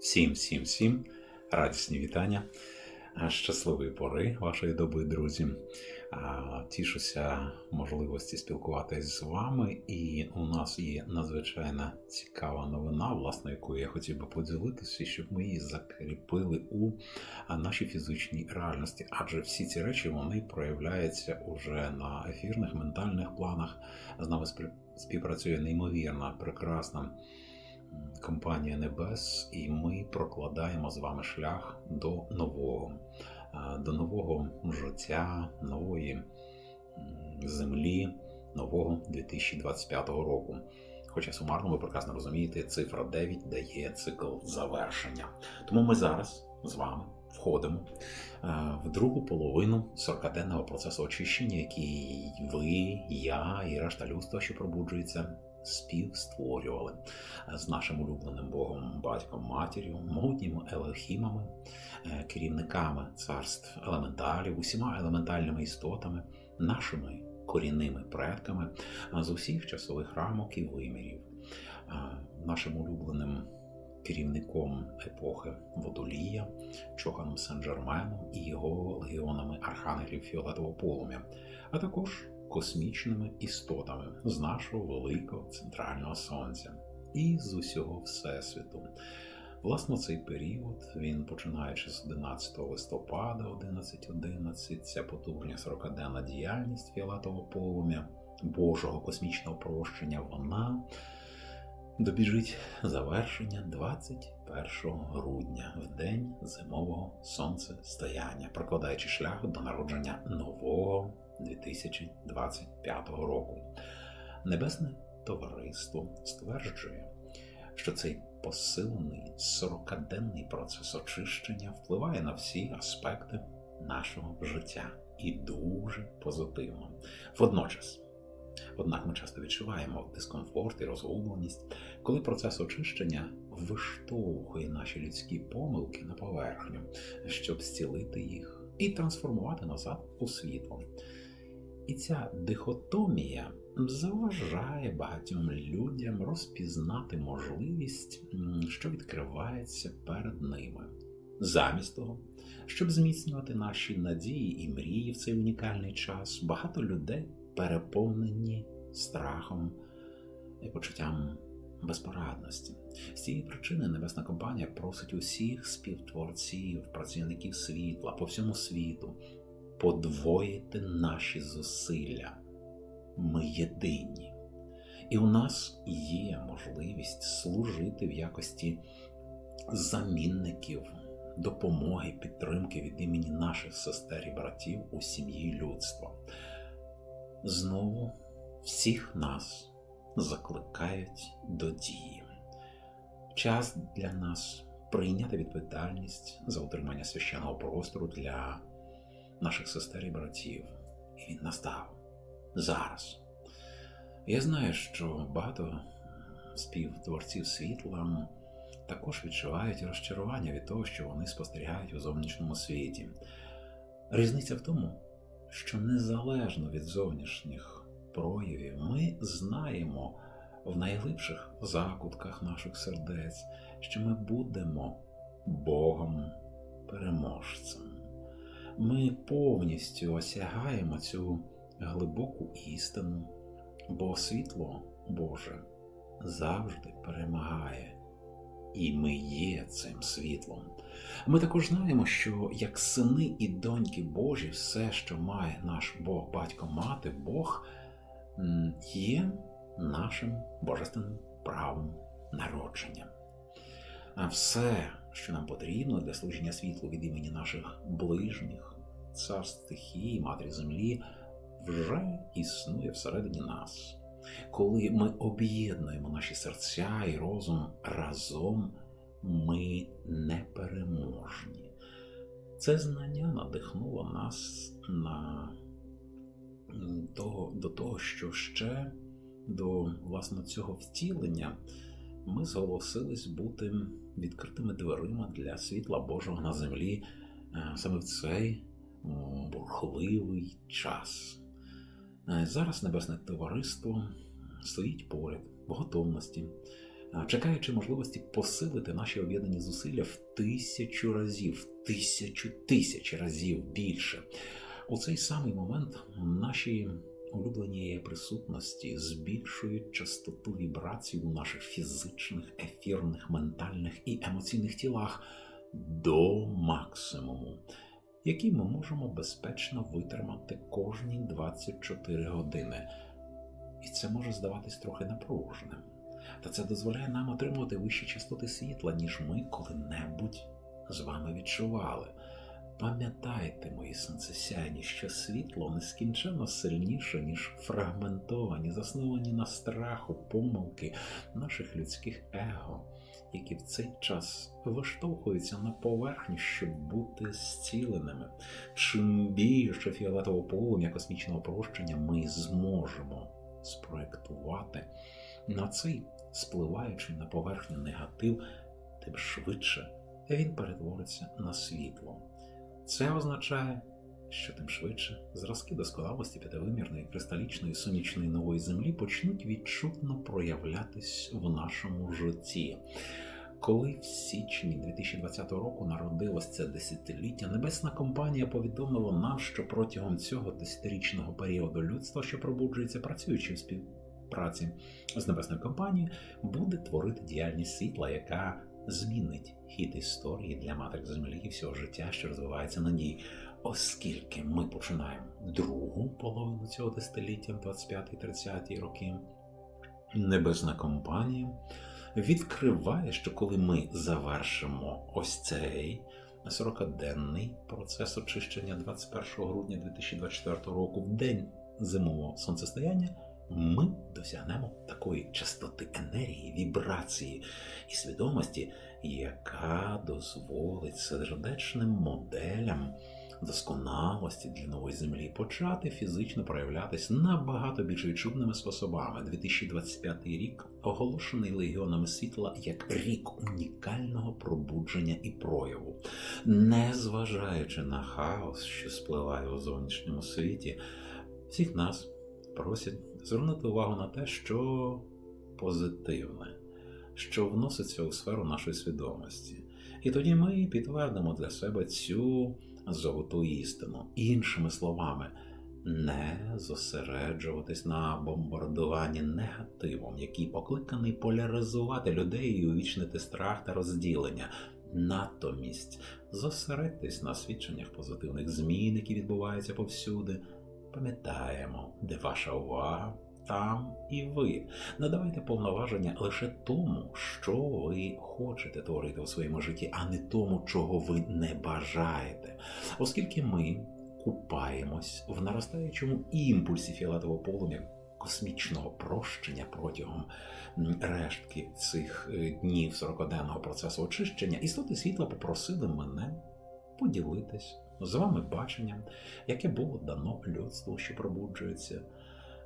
Всім, всім, всім радісні вітання, щасливої пори вашої доби, друзі. Тішуся можливості спілкуватись з вами, і у нас є надзвичайно цікава новина, власне, якою я хотів би поділитися, щоб ми її закріпили у нашій фізичній реальності. Адже всі ці речі вони проявляються уже на ефірних ментальних планах. З нами співпрацює неймовірна, прекрасна компанія Небес, і ми прокладаємо з вами шлях до нового, до нового життя, нової землі, нового 2025 року. Хоча сумарно ви прекрасно розумієте, цифра 9 дає цикл завершення. Тому ми зараз з вами входимо е, в другу половину 40-денного процесу очищення, який ви, я і решта людства, що пробуджується, співстворювали з нашим улюбленим Богом, батьком, матір'ю, могутніми елохімами, е, керівниками царств елементалів, усіма елементальними істотами, нашими корінними предками з усіх часових рамок і вимірів, нашим улюбленим керівником епохи Водолія, Чоханом Сен-Жерменом і його легіонами архангелів Фіолетового полум'я, а також космічними істотами з нашого великого центрального сонця і з усього Всесвіту. Власне, цей період, він починаючи з 11 листопада 11.11, ця потужня 40-денна діяльність фіолетового полум'я, Божого космічного прощення, вона добіжить завершення 21 грудня, в день зимового сонцестояння, прокладаючи шлях до народження нового 2025 року. Небесне товариство стверджує, що цей посилений 40-денний процес очищення впливає на всі аспекти нашого життя і дуже позитивно. Водночас, однак ми часто відчуваємо дискомфорт і розгубленість, коли процес очищення виштовхує наші людські помилки на поверхню, щоб зцілити їх і трансформувати назад у світло. І ця дихотомія заважає багатьом людям розпізнати можливість, що відкривається перед ними. Замість того, щоб зміцнювати наші надії і мрії в цей унікальний час, багато людей переповнені страхом і почуттям безпорадності. З цієї причини Небесна компанія просить усіх співтворців, працівників світла по всьому світу подвоїти наші зусилля. Ми єдині. І у нас є можливість служити в якості замінників, допомоги, підтримки від імені наших сестер і братів у сім'ї людства. Знову всіх нас закликають до дії. Час для нас прийняти відповідальність за утримання священного простору для наших сестер і братів. І він настав зараз. Я знаю, що багато співтворців світла також відчувають розчарування від того, що вони спостерігають у зовнішньому світі. Різниця в тому, що незалежно від зовнішніх проявів, ми знаємо в найглибших закутках наших сердець, що ми будемо Богом переможцем. Ми повністю осягаємо цю глибоку істину, бо світло Боже завжди перемагає, і ми є цим світлом. Ми також знаємо, що як сини і доньки Божі, все, що має наш Бог, батько, мати, Бог є нашим божественним правом народження. А все, що нам потрібно для служіння світлу від імені наших ближніх, цар стихії, матері землі, вже існує всередині нас. Коли ми об'єднуємо наші серця і розум разом, ми непереможні. Це знання надихнуло нас на того, до того, що ще до власне цього втілення ми зголосились бути відкритими дверима для світла Божого на землі е, саме в цей бурхливий час. Е, Зараз Небесне Товариство стоїть поряд в готовності чекаючи можливості посилити наші об'єднані зусилля в тисячу разів, в тисячу тисяч разів більше. У цей самий момент наші улюблені присутності збільшують частоту вібрацій у наших фізичних, ефірних, ментальних і емоційних тілах до максимуму, який ми можемо безпечно витримати кожні 24 години. І це може здаватись трохи напруженим. Та це дозволяє нам отримувати вищі частоти світла, ніж ми коли-небудь з вами відчували. Пам'ятайте, мої сонцесяйні, що світло нескінченно сильніше, ніж фрагментовані, засновані на страху, помилки наших людських его, які в цей час виштовхуються на поверхню, щоб бути зціленими. Чим більше фіолетового полум'я космічного прощення ми зможемо спроектувати на цей спливаючий на поверхню негатив, тим швидше він перетвориться на світло. Це означає, що тим швидше зразки досконалості п'ятивимірної кристалічної сонячної нової землі почнуть відчутно проявлятись в нашому житті. Коли в січні 2020 року народилось це десятиліття, небесна компанія повідомила нам, що протягом цього десятирічного періоду людство, що пробуджується, працюючи в співпраці з небесною компанією, буде творити діяльність світла, яка змінить хід історії для матрик землі і всього життя, що розвивається на ній. Оскільки ми починаємо другу половину цього десятиліття, 25-30 роки, небесна компанія відкриває, що коли ми завершимо ось цей 40-денний процес очищення 21 грудня 2024 року, в день зимового сонцестояння, ми досягнемо такої частоти енергії, вібрації і свідомості, яка дозволить сердечним моделям досконалості для нової землі почати фізично проявлятись набагато більш відчутними способами. 2025 рік оголошений легіонами світла як рік унікального пробудження і прояву, незважаючи на хаос, що спливає у зовнішньому світі, всіх нас просять звернути увагу на те, що позитивне, що вноситься у сферу нашої свідомості. І тоді ми підтвердимо для себе цю золоту істину. Іншими словами, не зосереджуватись на бомбардуванні негативом, який покликаний поляризувати людей і увічнити страх та розділення. Натомість зосередьтесь на свідченнях позитивних змін, які відбуваються повсюди. Пам'ятаємо, де ваша увага, там і ви. Надавайте повноваження лише тому, що ви хочете творити у своєму житті, а не тому, чого ви не бажаєте. Оскільки ми купаємось в наростаючому імпульсі фіолетового полум'я космічного прощення протягом рештки цих е, днів 40-денного процесу очищення, істоти світла попросили мене поділитись з вами баченням, яке було дано людству, що пробуджується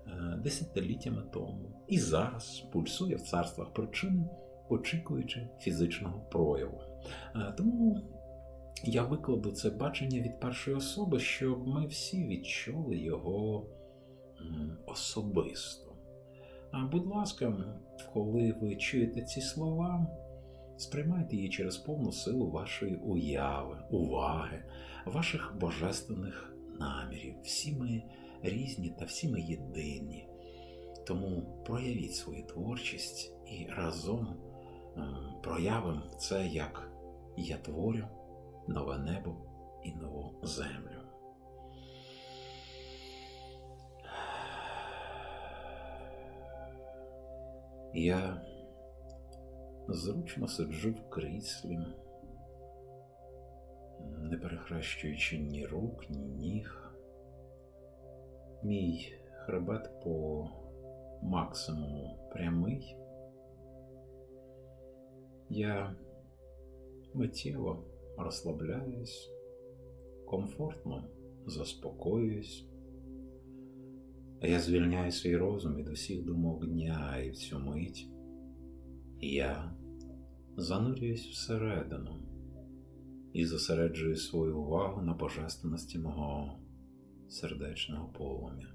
е, десятиліттями тому, і зараз пульсує в царствах причини, очікуючи фізичного прояву. Е, тому я викладу це бачення від першої особи, щоб ми всі відчули його особисто. А будь ласка, коли ви чуєте ці слова, сприймайте її через повну силу вашої уяви, уваги, ваших божественних намірів. Всі ми різні та всі ми єдині. Тому проявіть свою творчість і разом проявимо це як я творю нове небо і нову землю. Я зручно сиджу в кріслі, не перехрещуючи ні рук, ні ніг. Мій хребет по максимуму прямий. Я миттєво розслабляюсь, комфортно заспокоююсь. Я звільняю свій розум від усіх думок дня і в цю мить. Я занурююсь всередину і зосереджую свою увагу на божественності мого сердечного полум'я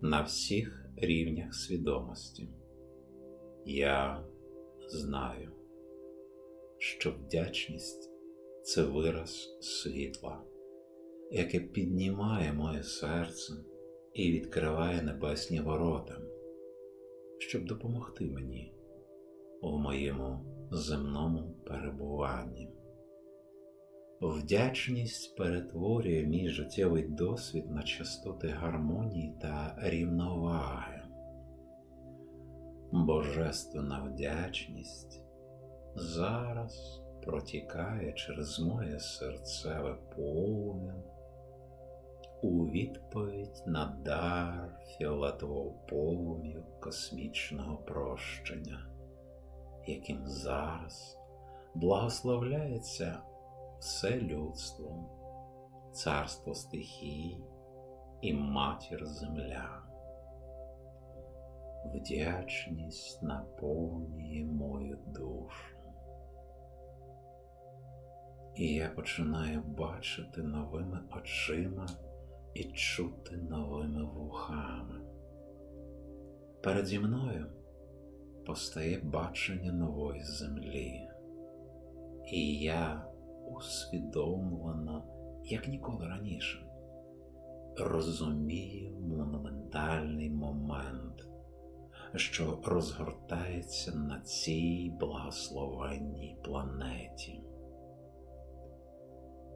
на всіх рівнях свідомості. Я знаю, що вдячність це вираз світла, яке піднімає моє серце і відкриває небесні ворота, щоб допомогти мені у моєму земному перебуванні. Вдячність перетворює мій життєвий досвід на частоти гармонії та рівноваги. Божественна вдячність зараз протікає через моє серцеве полум'я у відповідь на дар фіолетового полум'я космічного прощення, яким зараз благословляється все людство, царство стихій і матір земля. Вдячність наповнює мою душу. І я починаю бачити новими очима і чути новими вухами. Переді мною постає бачення нової землі, і я усвідомлено, як ніколи раніше, розумію монументальний момент, що розгортається на цій благословенній планеті.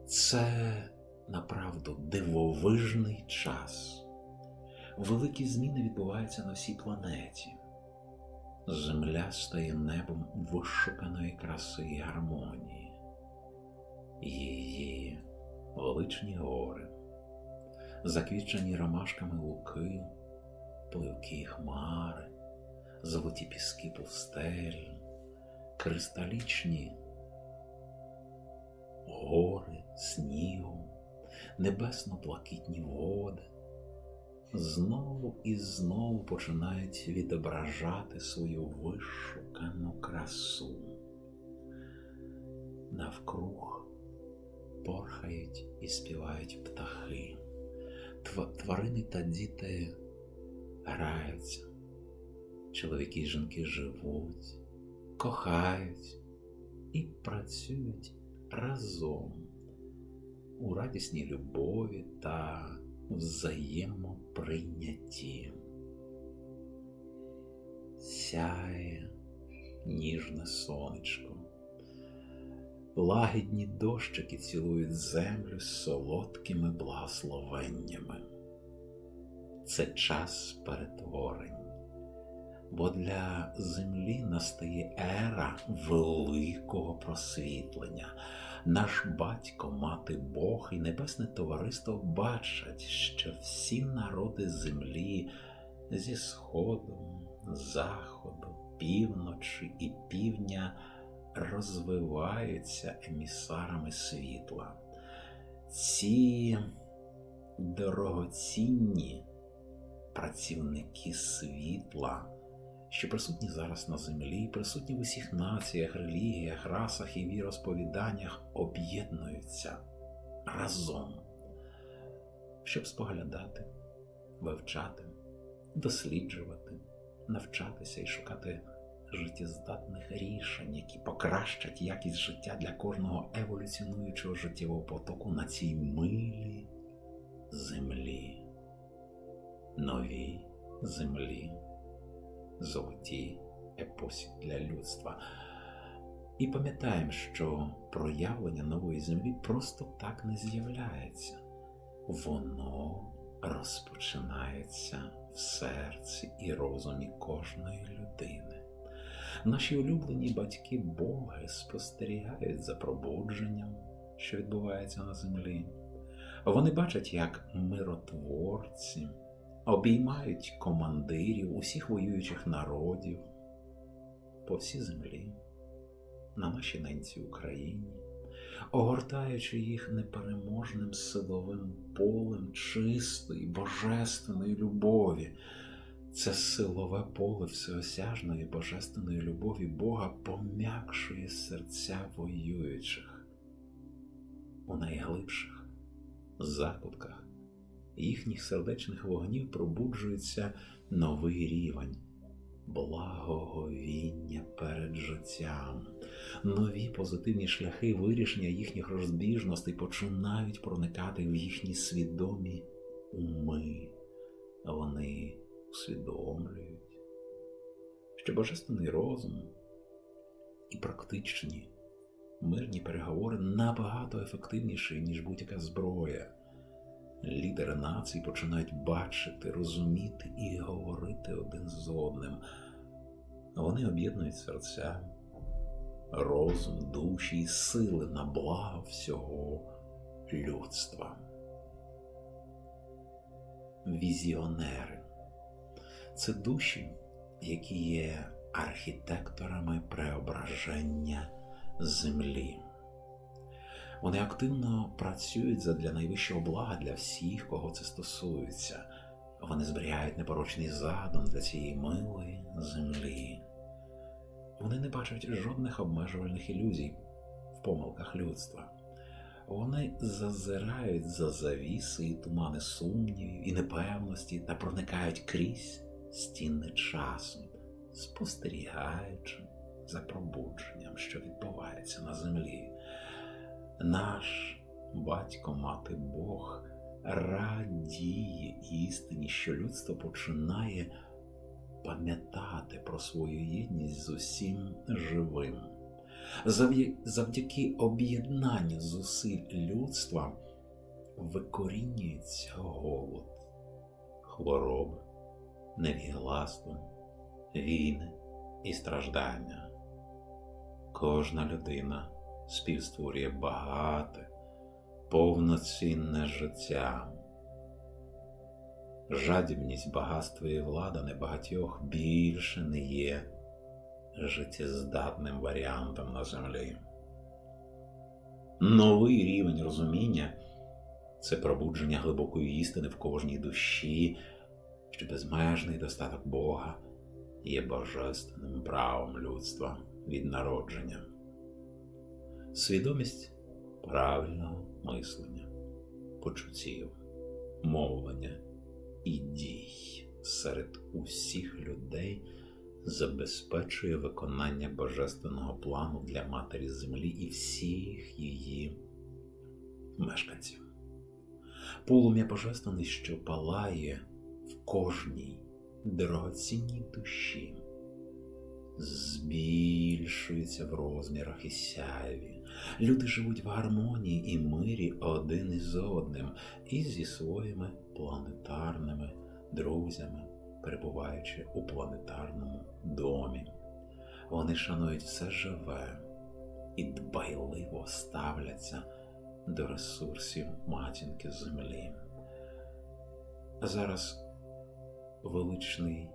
Це направду дивовижний час. Великі зміни відбуваються на всій планеті. Земля стає небом вишуканої краси і гармонії, її величні гори, заквічені ромашками луки, пливкі хмари, золоті піски пустель, кристалічні гори, снігу, небесно-блакитні води знову і знову починають відображати свою вишукану красу. Навкруг порхають і співають птахи, тварини та діти граються, чоловіки і жінки живуть, кохають і працюють разом у радісній любові та взаємоприйнятті. Сяє ніжне сонечко, лагідні дощики цілують землю солодкими благословеннями. Це час перетворень, бо для землі настає ера великого просвітлення. Наш батько, мати Бог і Небесне Товариство бачать, що всі народи землі зі сходу, заходу, півночі і півдня розвиваються емісарами світла. Ці дорогоцінні працівники світла що присутні зараз на землі, присутні в усіх націях, релігіях, расах і віросповіданнях, об'єднуються разом, щоб споглядати, вивчати, досліджувати, навчатися і шукати життєздатних рішень, які покращать якість життя для кожного еволюціонуючого життєвого потоку на цій милій землі, новій землі золотій епосі для людства. І пам'ятаємо, що проявлення нової землі просто так не з'являється, воно розпочинається в серці і розумі кожної людини. Наші улюблені батьки Боги спостерігають за пробудженням, що відбувається на землі. Вони бачать, як миротворці обіймають командирів усіх воюючих народів по всій землі, на нашій ненці Україні, огортаючи їх непереможним силовим полем чистої, божественної любові. Це силове поле всеосяжної божественної любові Бога пом'якшує серця воюючих у найглибших закутках їхніх сердечних вогнів пробуджується новий рівень благоговіння перед життям. Нові позитивні шляхи вирішення їхніх розбіжностей починають проникати в їхні свідомі уми. Вони усвідомлюють, що божественний розум і практичні мирні переговори набагато ефективніші, ніж будь-яка зброя. Лідери націй починають бачити, розуміти і говорити один з одним. Вони об'єднують серця, розум, душі і сили на благо всього людства. Візіонери це душі, які є архітекторами преображення землі. Вони активно працюють задля найвищого блага для всіх, кого це стосується. Вони зберігають непорочний задум для цієї милої землі. Вони не бачать жодних обмежувальних ілюзій в помилках людства. Вони зазирають за завіси і тумани сумнівів і непевності та проникають крізь стіни часу, спостерігаючи за пробудженням, що відбувається на землі. Наш батько, мати Бог радіє істині, що людство починає пам'ятати про свою єдність з усім живим. Завдяки об'єднанню зусиль людства викорінюється голод, хвороби, невігластво, війни і страждання. Кожна людина співстворює багате, повноцінне життя. Жадібність, багатство і влада небагатьох більше не є життєздатним варіантом на землі. Новий рівень розуміння це пробудження глибокої істини в кожній душі, що безмежний достаток Бога є божественним правом людства від народження. Свідомість правильного мислення, почуттів, мовлення і дій серед усіх людей забезпечує виконання божественного плану для матері землі і всіх її мешканців. Полум'я божественний, що палає в кожній дорогоцінній душі, збільшується в розмірах і сяйві. Люди живуть в гармонії і мирі один із одним і зі своїми планетарними друзями, перебуваючи у планетарному домі. Вони шанують все живе і дбайливо ставляться до ресурсів матінки землі. Зараз величний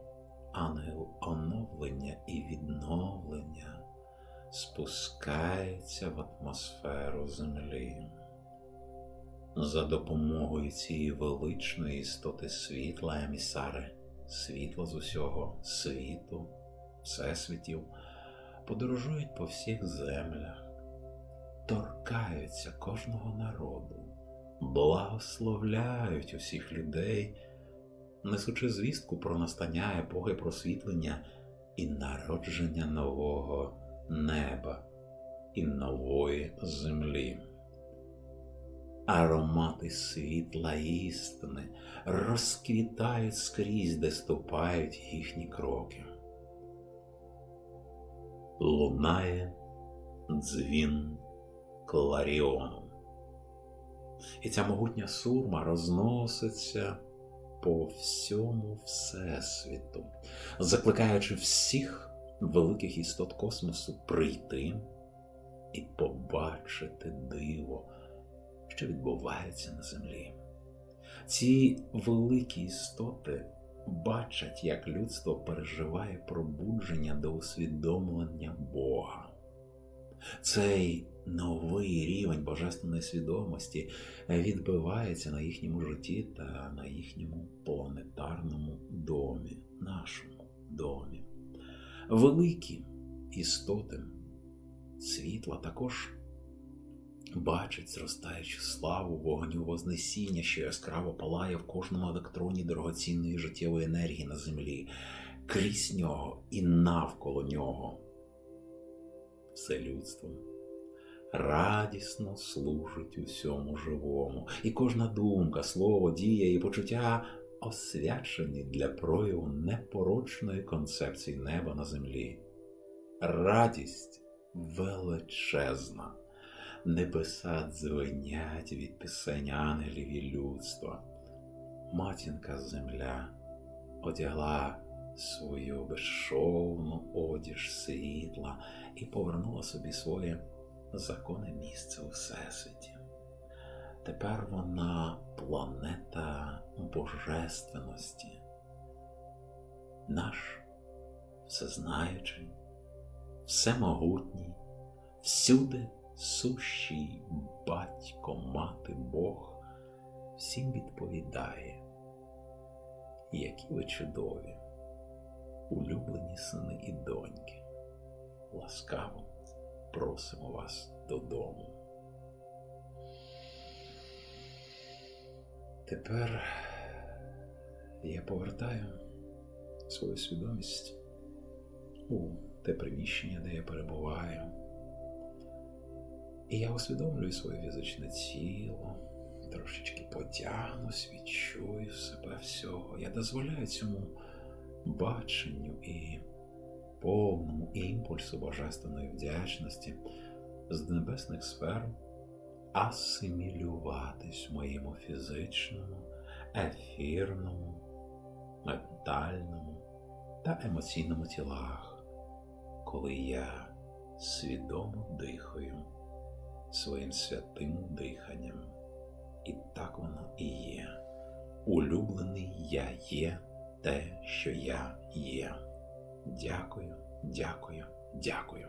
ангел оновлення і відновлення спускається в атмосферу землі. За допомогою цієї величної істоти світла, емісари, світла з усього світу, всесвітів, подорожують по всіх землях, торкаються кожного народу, благословляють усіх людей несучи звістку про настання епохи просвітлення і народження нового неба і нової землі. Аромати світла істини розквітають скрізь, де ступають їхні кроки. Лунає дзвін Кларіону. І ця могутня сурма розноситься по всьому Всесвіту, закликаючи всіх великих істот космосу прийти і побачити диво, що відбувається на землі. Ці великі істоти бачать, як людство переживає пробудження до усвідомлення Бога. Цей новий рівень божественної свідомості відбивається на їхньому житті та на їхньому планетарному домі, нашому домі. Великі істоти світла також бачать зростаючу славу вогню Вознесіння, що яскраво палає в кожному електроні дорогоцінної життєвої енергії на землі. крізь нього і навколо нього. Все людство радісно служить усьому живому, і кожна думка, слово, дія і почуття освячені для прояву непорочної концепції неба на землі. Радість величезна, небеса дзвенять від пісень ангелів і людства. Матінка земля одягла свою безшовну одіж світла і повернула собі своє законне місце у Всесвіті. Тепер вона планета божественності, наш всезнаючий, всемогутній, всюди сущий батько, мати Бог всім відповідає, які ви чудові, улюблені сини і доньки, ласкаво просимо вас додому. Тепер я повертаю свою свідомість у те приміщення, де я перебуваю. І я усвідомлюю своє фізичне тіло, трошечки потягнусь, відчую себе всього. Я дозволяю цьому баченню і повному імпульсу божественної вдячності з небесних сфер асимілюватись в моєму фізичному, ефірному, ментальному та емоційному тілах, коли я свідомо дихаю своїм святим диханням. І так воно і є. Улюблений я є те, що я є. Дякую, дякую, дякую.